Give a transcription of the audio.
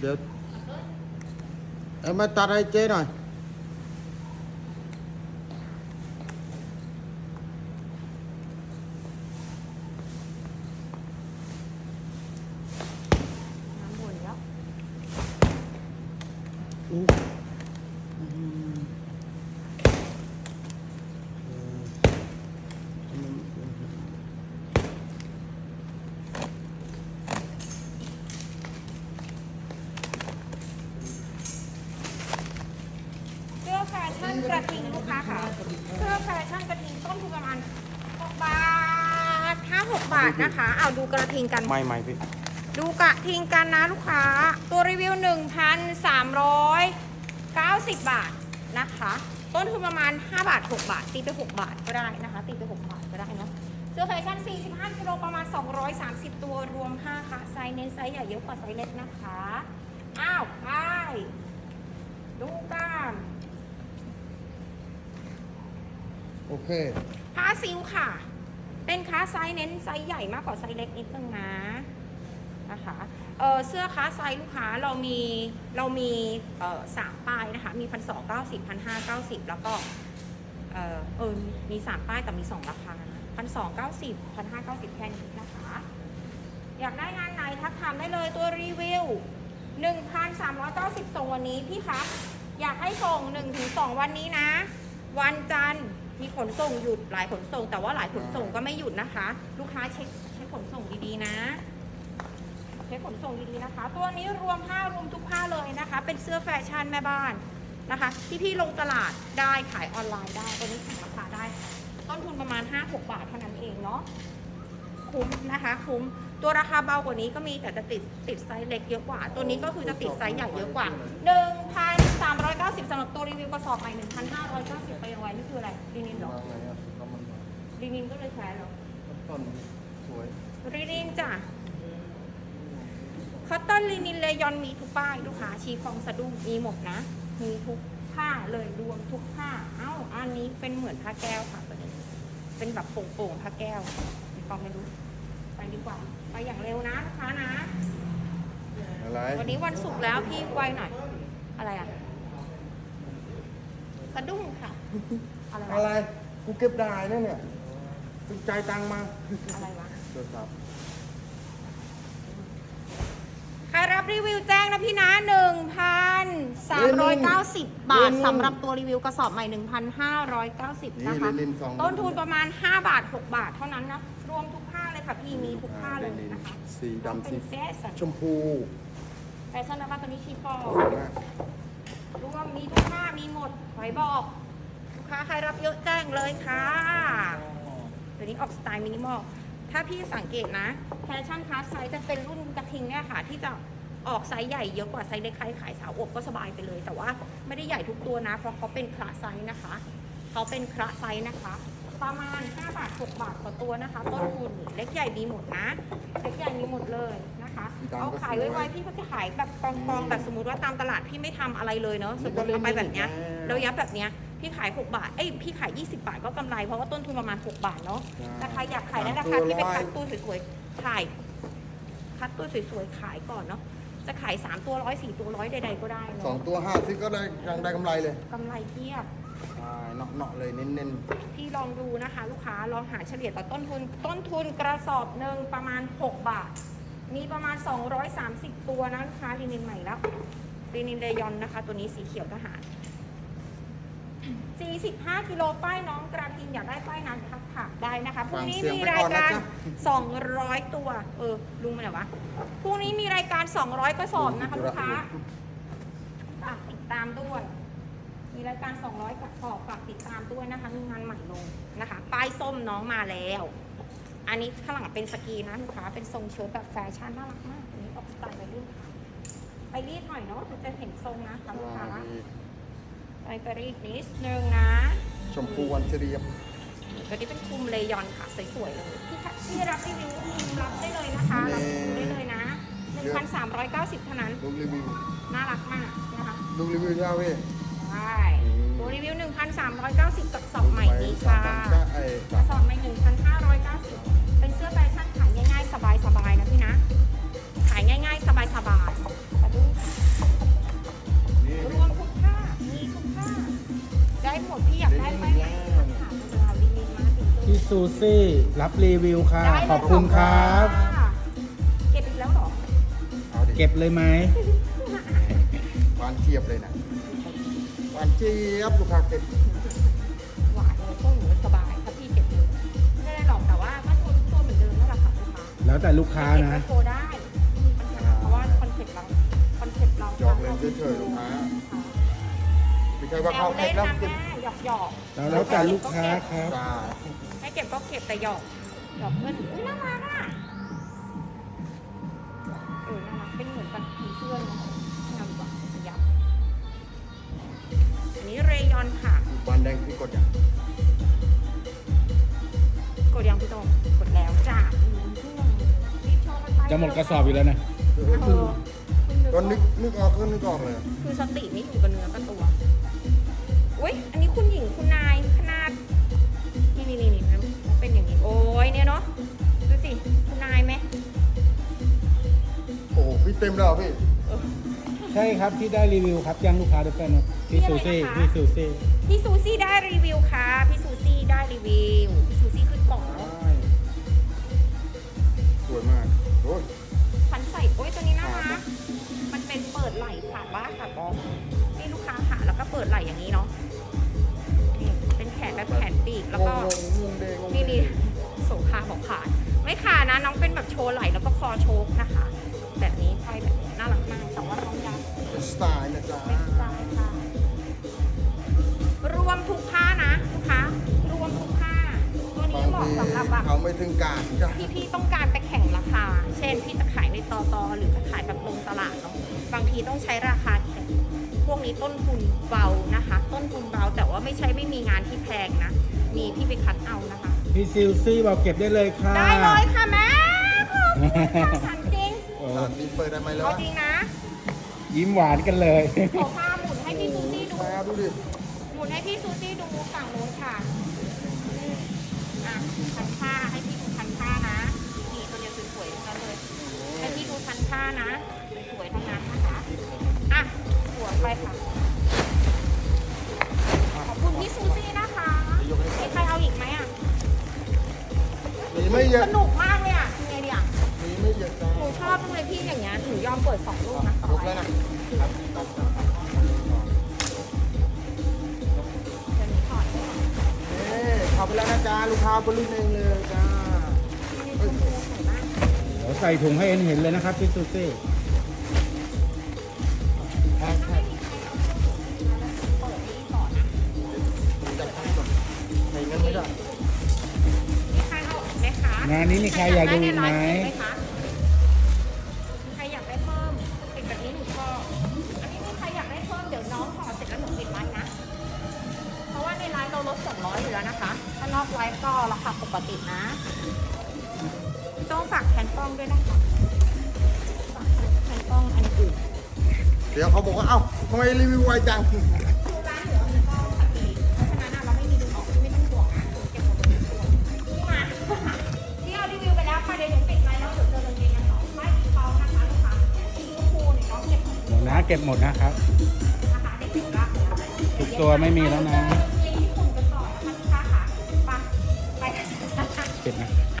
เดี๋ยวเอามาตัดให้เจ๊หน่อย น้ำบ่นแล้ว อู้อืมเอออืม เสื้อแฟ ชั่นกระทิงลูกค้าค่ะเสื้อแฟชั่นกระทิงต้นทุนประมาณ6บาท5 6บาทนะคะ เอาดูกระทิงกัน ไม่ไม่พี่ ดูกระทิงกันนะลูกค้า ตัวรีวิว 1,390 บาทนะคะ ต้นทุนประมาณ 5 บาท 6 บาท ตีไป 6 บาทก็ได้นะคะ ตีไป 6 บาทก็ได้เนาะเสื้อแฟชั่น 45กิโลประมาณ 230 ตัวรวมผ้าค่ะ ไซส์เน้นไซส์ใหญ่เยอะกว่าไซส์เล็กนะคะ อ้าวไปดูกัน โอเค ผ้าซิลค่ะ เป็นค้าไซส์เน้นไซส์ใหญ่มากกว่าไซส์เล็กนิดนึงนะนะคะเเสื้อค้าไซส์ลูกค้าเรามีเรามีสามป้ายนะคะ มีพันสองเก้าสิบพันห้าเก้าสิบแล้วก็เออเออมีสามป้ายแต่มีสองราคานะพันสองเก้าสิบพันห้าเก้าสิบแค่นี้นะคะ อยากได้งานไหนทักถามได้เลยตัวรีวิว1,390ส่งวันนี้พี่คะ อยากให้ส่ง1-2วันนี้นะ วันจันทร์ มีขนส่งหยุดหลายขนส่ง แต่ว่าหลายขนส่งก็ไม่หยุดนะคะ ลูกค้าเช็คเช็คขนส่งดีๆนะเช็คขนส่งดีๆนะคะ ตัวนี้รวมผ้ารวมทุกผ้าเลยนะคะ เป็นเสื้อแฟชั่นแม่บ้านนะคะที่พี่ลงตลาดได้ขายออนไลน์ได้ตัวนี้ขายราคาได้ ต้นทุนประมาณ 5-6 บาทเท่านั้นเองเนาะคุ้มนะคะ คุ้ม ตัวราคาเบากว่านี้ก็มีแต่จะติดติดไซส์เล็กเยอะกว่า ตัวนี้ก็คือจะติดไซส์ใหญ่เยอะกว่า 1,390สำหรับตัวรีวิวกระสอบใหม่1,590 ไปเอาไว้นี่คืออะไรลีนินเหรอลีนินก็เลยแพ้เหรอต้นสวยลีนินจ้ะคอตตอนลีนินเลยอนมีทุกป้ายลูกค้าชีฟองสะดุ้งมีหมดนะ มีทุกผ้าเลยรวมทุกผ้า เอ้า อันนี้เป็นเหมือนผ้าแก้วค่ะตัวนี้เป็นแบบโป่งๆผ้าแก้วมีฟองไม่รู้ ไปดีกว่า ไปอย่างเร็วนะลูกค้านะ อะไรวันนี้วันศุกร์แล้วพี่ไวหน่อย อะไรอะสะดุ้งค่ะ อะไรอะไรวะกูเก็บได้นะเนี่ยตึงใจายตังค์มาอะไรวะโทรศัพท์ใครรับรีวิวแจ้งนะพี่นะ 1,390 บาทสำหรับตัวรีวิวกระสอบใหม่ 1,590 นี่นะคะเลนส์สองต้นทุนประมาณ 5 บาท 6 บาทเท่านั้นนะ รวมทุกผ้าเลย ค่ะพี่มีทุกผ้าเลยนะคะสีดำเป็สีนแฟชั่นชมพูแฟชั่นนะคะตัวนี้ชีฟองสวยมากรวมมีทุกผ้ามีหมดไว้บอกลูกค้าใครรับเยอะแจ้งเลยค่ะตัวนี้ออกสไตล์มินิมอลถ้าพี่สังเกตนะแฟชั่นคลาสไซส์จะเป็นรุ่นกระทิงเนี่ยค่ะ ที่จะออกไซส์ใหญ่เยอะกว่าไซส์เล็กใครขายสาวอวบก็สบายไปเลย แต่ว่าไม่ได้ใหญ่ทุกตัวนะ เพราะเขาเป็นคลาสไซส์นะคะ เขาเป็นคลาสไซส์นะคะ ประมาณ 5 บาท 6 บาทต่อตัวนะคะ ต้นทุนเล็กใหญ่มีหมดนะ เล็กใหญ่มีหมดเลยนะคะ เอาขายไวๆพี่ก็จะขายแบบกองๆแบบสมมติว่าตามตลาดพี่ไม่ทำอะไรเลยเนาะสมมติเอาไปแบบเนี้ยเรายับแบบเนี้ยพี่ขาย 6 บาทเอ้ยพี่ขาย 20 บาทก็กำไรเพราะว่าต้นทุนประมาณ 6 บาทเนาะแต่ใครอยากขายในราคาที่เป็นคัดตัวสวยๆขายคัดตัวสวยๆขายก่อนเนาะจะขาย 3 ตัวร้อยสี่ตัวร้อยใดๆก็ได้สอเนาะงตัวห้าสิบก็ได้ยังได้กำไรเลย กำไรเทียบ ใช่เนาะๆเลยเน้นพี่ลองดูนะคะ ลูกค้าลองหาเฉลี่ยต่อต้นทุน ต้นทุนกระสอบหนึ่งประมาณ 6 บาท มีประมาณ 230 ตัวนะลูกค้าลินินใหม่แล้วลินินเดยอนนะคะ ตัวนี้สีเขียวทหาร 45กิโลป้ายน้องกระทิงอยากได้ป้ายนั้นทักถามได้นะคะพรุ่งนี้มีรายการ 200 ตัว เออลุงมาไหนวะพรุ่งนี้มีรายการ 200 กระสอบนะคะลูกค้าฝากติดตามด้วย มีรายการ 200กระสอบฝากติดตามด้วยนะคะ มีงานใหม่ลงนะคะ ป้ายส้มน้องมาแล้ว อันนี้ข้างหลังเป็นสกรีนนะลูกค้าเป็นทรงเชิ้ตแบบแฟชั่นน่ารักมาก อันนี้ออกสไตล์วัยรุ่นไปรีดหน่อยเนาะถึงจะเห็นทรงนะคะลูกค้าๆไปไปรีดนิดนึงนะ ชมพูวันเฉลียบตัวนี้เป็นคลุมเลยอนค่ะสวยๆเลยพี่คะพี่รับรีวิวพิมพ์รับได้เลยนะคะรับรีวิวได้เลยนะ 1,390เท่านั้นลูกรีวิวน่ารักมากนะคะลูกรีวิวเจ้าเว้ย ใช่โอ้รีวิว 1,390 กับสอบใหม่นี้ค่ะกระสอบใหม่1,590 เป็นเสื้อแฟชั่นขายง่ายๆ สบายๆ นะพี่นะ ขายง่ายๆ สบายๆมาดูรวมคุกค่ามีคุกค่าได้หมดพี่อยากได้ไหมพี่ซูซี่รับรีวิวค่ะ ขอบคุณครับ เก็บอีกแล้วหรอ เก็บเลยไหมวานเทียบเลยนะานเจี๊ยบลูกค้าเก็บหวานเลยพวกหนูสบายถ้าพี่เก็บเลยไม่ได้หรอกแต่ว่าก็โชว์ทุกตัวเหมือนเดิมนั่นแหละค่ะลูกค้าแล้วแต่ลูกค้าเก็บนะไว้โชว์ได้ไม่มีปัญหาเพราะว่าคอนเซ็ปต์เราคอนเซ็ปต์เราหยอกเล่นเฉยๆลูกค้า ไม่ใช่ว่าแซเขาวเก็เล่นแล้วนะก็บแม่หยอกหยอกแล้วแล้วแต่ลูกค้าครับจ้าให้เก็บก็เก็บแต่หยอกหยอกเพื่อนอุ้ยน่ารักอะเออน่ารักเป็นเหมือนกับผีเสื้อเนาะ นนี้เรยอนค่ะ วันแดงพี่กดอย่างกดยังพี่โตงกดแล้วจ้าอืมเพิ่งลงรีบโชว์กันไปจะหมดกระสอบอยู่แล้วนะ เออเพิ่งก็นึกนึกออกก็นึกออกเลยคือสติไม่อยู่กับเนื้อกับตัวอุ้ยอันนี้คุณหญิงคุณนายขนาด นี่นี่นี่นี่มันเป็นอย่างนี้ โอ้ยเนี่ยเนาะ ดูสิ คุณนายไหม โอ้โหพี่เต็มแล้วเหรอพี่เออใช่ครับที่ได้รีวิวครับยังลูกค้าด้วยกันนะพี่ซูซี่พี่อะไรนะคะพี่ซูซี่พี่ซูซี่ได้รีวิวค่ะพี่ซูซี่ได้รีวิวพี่ซูซี่ขึ้นกล่องแล้วสวยมากโอ้ยพันใส่โอ้ยตัวนี้น่ารักมันเป็นเปิดไหล่ขาดว่าขาดบอลนี่ลูกค้าขาแล้วก็เปิดไหล่อย่างนี้เนาะนี่เป็นแขนแบบแขนปีกแล้วก็งงงงเดงงงนี่นี่โสภาบอกขาดไม่ขาดนะน้องเป็นแบบโชว์ไหล่แล้วก็คอโชกนะคะ แบบนี้ห้อยแบบ ไตล์นะจ๊ะเป็นสไตล์ค่ะรวมทุกผ้านะลูกค้ารวมทุกผ้า ตัวนี้บางเหมาะทีสำหรับแบบ เขาไม่ถึงการจ้ะพี่พี่ต้องการไปแข่งราคา เช่นพี่จะขายในตอตอหรือจะขายแบบลงตลาดเนาะ บางทีต้องใช้ราคาแข่งพวกนี้ต้นทุนเบานะคะ ต้นทุนเบาแต่ว่าไม่ใช่ไม่มีงานที่แพงนะ มีพี่ไปคัดเอานะคะ พี่ซูซี่บอกเก็บได้เลยค่ะได้เลยค่ะแม่ขอบคุณค่ะสั่งจริงโอ้ร้านนี้เปิดได้ไหมแล้ว เอาจริงนะ ยิ้มหวานกันเลยขอผ้าหมุนให้พี่ซูซี่ดู มาดูดิหมุนให้พี่ซูซี่ดูฝั่งโน้นค่ะอืมอะพันผ้าให้พี่ดูพันผ้านะ นี่ตัวเดียวสวยๆทั้งนั้นเลย ให้พี่ดูพันผ้านะ สวยๆทั้งนั้นนะคะ อะสวยไปค่ะ ขอบคุณพี่ซูซี่นะคะ มีใครเอาอีกไหมอะ มีไม่เยอะ สนุกมาก หนูชอบจังเลยพี่อย่างเงี้ยหนูยอมเปิดสองลูกนะต่อยกไปแล้วอะนะครับเดี๋ยวนี้ถอดให้ก่อนเอ้เข้าไปแล้วนะจ๊ะลูกค้าบริเวณเลยจ้านี่ชมพูสวยมากเดี๋ยวใส่ถุงให้เอ็นเห็นเลยนะครับพี่ซูซี่แพ็คถ้าแพ็ไม่คมีใครเอาเครื่องดูดมาแล้วเปิดนี้ก่อนนะจับให้ก่อนใส่เงินไม่ได้มีใครเอาไหมคะงานนี้มีใครอยากดูอีกไหมใครอยากได้ในไลฟ์ไหมคะมี นะคะ ถ้านอกไลฟ์ก็ราคาปกตินะ ต้องฝากแทนกล้องด้วยนะคะฝากแทนกล้องอันอื่นเดี๋ยวเขาบอกว่า เอ้าทำไมรีวิวไวจังคือร้านเหลือมันก็ขัดดีเพราะฉะนั้นอะเราไม่มีดึงออกไม่ต้องห่วงนะเก็บหมดเลยทุกตัวนี่มาที่เอารีวิวไปแล้วค่ะเดี๋ยวหนูปิดไลน์แล้วเดี๋ยวเจอกันเองกันต่อไม่เขานะคะลูกค้าสีชมพูเนี่ยน้องเก็บหมดหมดนะเก็บหมดนะครับ นะคะได้ถึงละ ทุกตัวไม่มีแล้วนะ